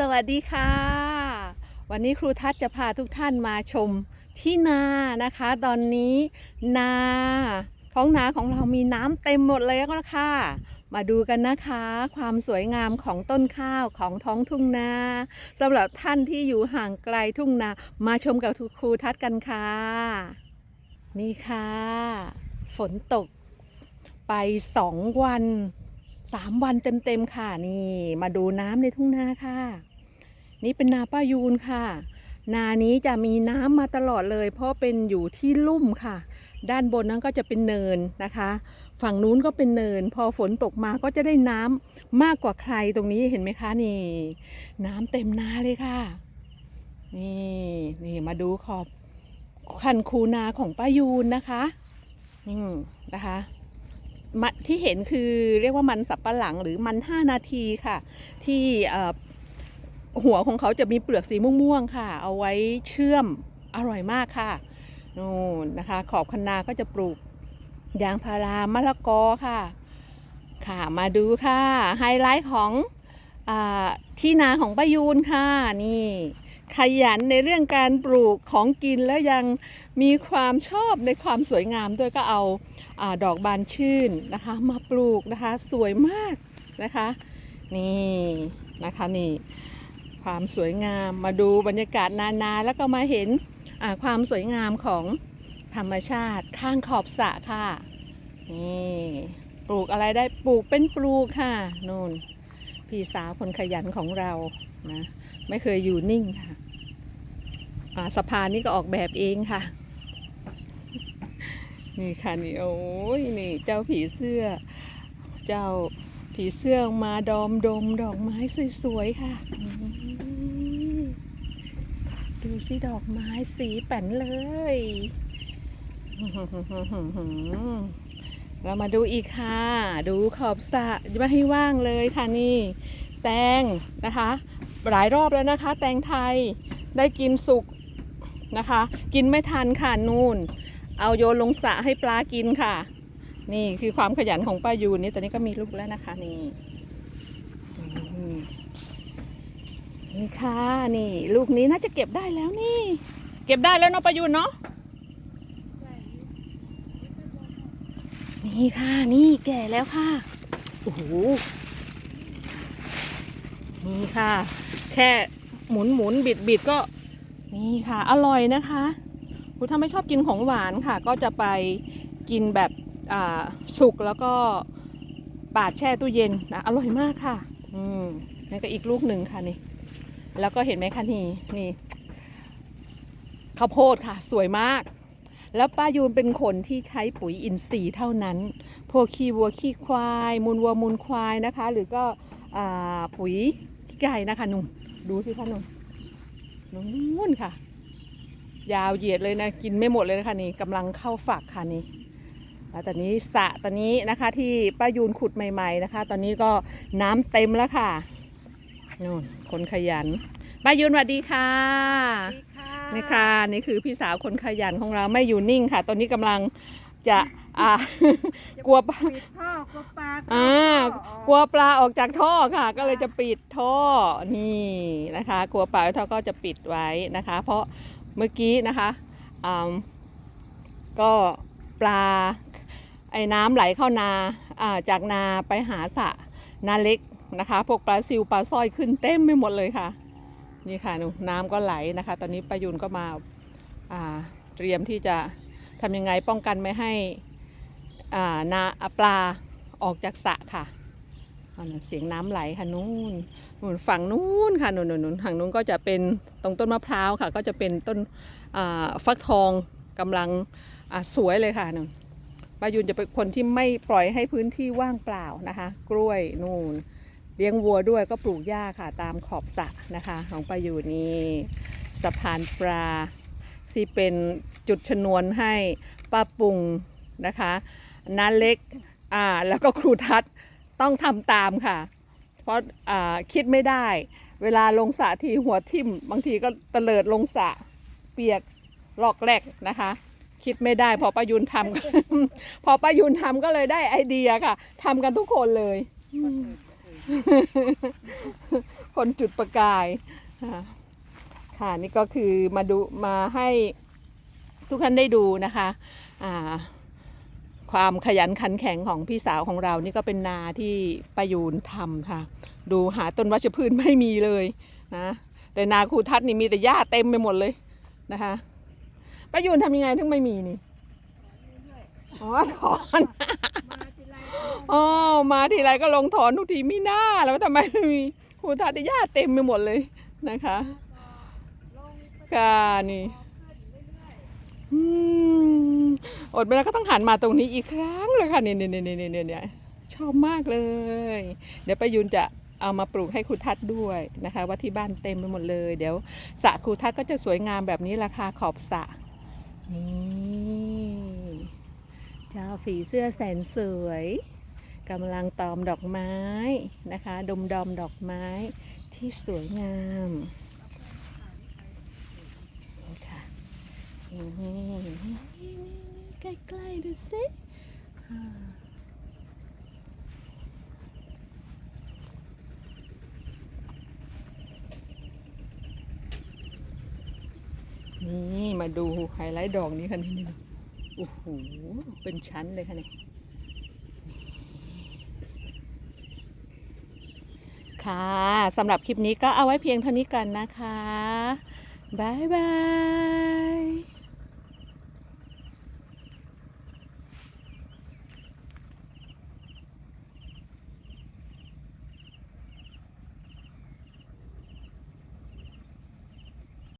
สวัสดีค่ะ วันนี้ครูทัศน์จะพาทุกท่านมาชมที่นานะคะ ตอนนี้นาท้องนาของเรามีน้ำเต็มหมดเลยแล้วค่ะ มาดูกันนะคะ ความสวยงามของต้นข้าวของท้องทุ่งนาสำหรับท่านที่อยู่ห่างไกลทุ่งนามาชมกับครูทัศน์กันค่ะ นี่ค่ะ ฝนตกไปสองวัน สามวันเต็มๆค่ะนี่ มาดูน้ำในทุ่งนาค่ะ นี่เป็นนาป้ายูนค่ะ นานี้จะมีน้ำมาตลอดเลย เพราะเป็นอยู่ที่ลุ่มค่ะ ด้านบนนั้นก็จะเป็นเนินนะคะ ฝั่งนู้นก็เป็นเนิน พอฝนตกมาก็จะได้น้ำมากกว่าใครตรงนี้เห็นไหมคะนี่ น้ำเต็มนาเลยค่ะ นี่นี่มาดูขอบคันคูนาของป้ายูนนะคะอืมนะคะ ที่เห็นคือเรียกว่ามันสับปะหลังหรือมัน 5 นาทีค่ะ ที่หัวของเขาจะมีเปลือกสีม่วงๆค่ะ เอาไว้เชื่อมอร่อยมากค่ะนู่นนะคะ ขอบคันนาก็จะปลูกยางพารามะละกอค่ะ ค่ะมาดูค่ะ ไฮไลท์ของอที่นาของป้ายูนค่ะ นี่ ขยันในเรื่องการปลูกของกินแล้วยังมีความชอบในความสวยงามด้วยก็เอา อดอกบานชื่นนะคะ มาปลูกนะคะสวยมากนะคะ นี่นะคะนี่ความสวยงามมาดูบรรยากาศนานาแล้วก็มาเห็นความสวยงามของธรรมชาติข้างขอบสระค่ะ นี่ปลูกอะไรได้ปลูกเป็นปลูกค่ะนู่นพี่สาวคนขยันของเรานะไม่เคยอยู่นิ่งค่ะสะพานนี่ก็ออกแบบเองค่ะ นี่ค่ะนี่โอ้ยนี่เจ้าผีเสื้อ เจ้าผีเสื้อมาดอมดมดอกไม้สวยๆค่ะ ดูสิดอกไม้สีแป่นเลยเรามาดูอีกค่ะ ดูขอบสะไม่ให้ว่างเลยค่ะนี่ แตงนะคะ หลายรอบแล้วนะคะ แตงไทยได้กินสุกนะคะ กินไม่ทันค่ะนู่น เอาโยนลงสระให้ปลากินค่ะ นี่คือความขยันของป้ายูนนี่ตอนนี้ก็มีลูกแล้วนะคะนี่นี่ค่ะนี่ ลูกนี้น่าจะเก็บได้แล้วนี่ เก็บได้แล้วเนาะป้ายูนเนาะนี่ค่ะนี่แก่แล้วค่ะโอ้โหนี่ค่ะ แค่หมุนหมุนบิดบิดก็ นี่ค่ะ อร่อยนะคะ ถ้าไม่ชอบกินของหวานค่ะ ก็จะไปกินแบบสุกแล้วก็ปาดแช่ตู้เย็นนะอร่อยมากค่ะ อืมนี่ก็อีกลูกหนึ่งค่ะนี่ แล้วก็เห็นไหมคะนี่นี่ข้าวโพดค่ะ สวยมาก แล้วป้ายูนเป็นคนที่ใช้ปุ๋ยอินทรีย์เท่านั้น พวกขี้วัวขี้ควาย มูลวัวมูลควายนะคะ หรือก็อปุ๋ยไก่นะคะนุ่นดูสิคะนุ่นนุ่นค่ะ ยาวเหยียดเลยนะกินไม่หมดเลยนะคะนี่กำลังเข้าฝักค่ะนี่แล้วตอนนี้สระตอนนี้นะคะที่ป้ายูนขุดใหม่ๆนะคะ ตอนนี้ก็น้ำเต็มแล้วค่ะนู่นคนขยันป้ายูนสวัสดีค่ะนี่ค่ะนี่คือพี่สาวคนขยันของเราไม่อยู่นิ่งค่ะ ตอนนี้กำลังจะอ่ากลัวปลาปิดท่อกลัวปลาอ่ากลัวปลาออกจากท่อค่ะ ก็เลยจะปิดท่อนี่นะคะ กลัวปลาออกจากท่อก็จะปิดไว้นะคะ เพราะ เมื่อกี้นะคะก็ปลาไอ้น้ำไหลเข้านาาจากนาไปหาสะนาเล็กนะคะพวกปลาซิวปลาสร้อยขึ้นเต็มไปหมดเลยค่ะ นี่ค่ะนูน้ำก็ไหลนะคะ ตอนนี้ประยุนก็มาาเตรียมที่จะทำยังไงป้องกันไม่ให้นาปลาออกจากสะค่ะ อาน่ะเสียงน้ำไหลค่ะนู่นนู่นฝั่งนู้นค่ะนู่นนู่นนู่นฝั่งนู้นก็จะเป็นตรงต้นมะพร้าวค่ะ ก็จะเป็นต้นฟักทองกำลังสวยเลยค่ะนู่นปายุนจะเป็นคนที่ไม่ปล่อยให้พื้นที่ว่างเปล่านะคะ กล้วยนู่นเลี้ยงวัวด้วยก็ปลูกหญ้าค่ะตามขอบสระนะคะ ของปายุนนี่สะพานปลาที่เป็นจุดชนวนให้ป้าปุงนะคะน้าเล็กอ่าแล้วก็ครูทัศน์ ต้องทำตามค่ะ เพราะคิดไม่ได้ เวลาลงสระทีหัวทิ่ม บางทีก็เตลิดลงสระเปียกหลอกแรกนะคะ คิดไม่ได้ พอป้ายุนทำพอป้ายุนทำก็เลยได้ไอเดียค่ะทำกันทุกคนเลย คนจุดประกายค่ะค่ะนี่ก็คือมาดูมาให้ทุกท่านได้ดูนะคะ อ่า ความขยันขันแข็งของพี่สาวของเรานี่ก็เป็นนาที่ประยูนทำค่ะ ดูหาต้นวัชพืชไม่มีเลยนะแต่นาครูทัศน์นี่มีแต่หญ้าเต็มไปหมดเลยนะคะประยูนทำยังไงถึงไม่มีนี่อ๋อถอนอ๋อมาทีไรก็ลงถอนทุกทีไม่น่าแล้วทำไมไม่มีครูทัศน์หญ้าเต็มไปหมดเลยนะคะค่ะนี่อืม อดไม่ได้ก็ต้องหันมาตรงนี้อีกครั้งเลยค่ะเนี่ยเนี่ยเนี่ยเนี่ยเนี่ยชอบมากเลย เดี๋ยวไปยุนจะเอามาปลูกให้ครูทัศน์ด้วยนะคะ ว่าที่บ้านเต็มไปหมดเลย เดี๋ยวสระครูทัศน์ก็จะสวยงามแบบนี้ราคาขอบสระนี่เจ้าฝีเสื้อแสนสวยกำลังตอมดอกไม้นะคะ ดมดอมดอกไม้ที่สวยงามนี่ค่ะนี่ ใกล้ๆดูสินี่มาดูไฮไลท์ดอกนี้ค่ะนี่นี่โอ้โห เป็นชั้นเลยค่ะเนี่ยค่ะสำหรับคลิปนี้ก็เอาไว้เพียงเท่านี้กันนะคะ บ๊ายบาย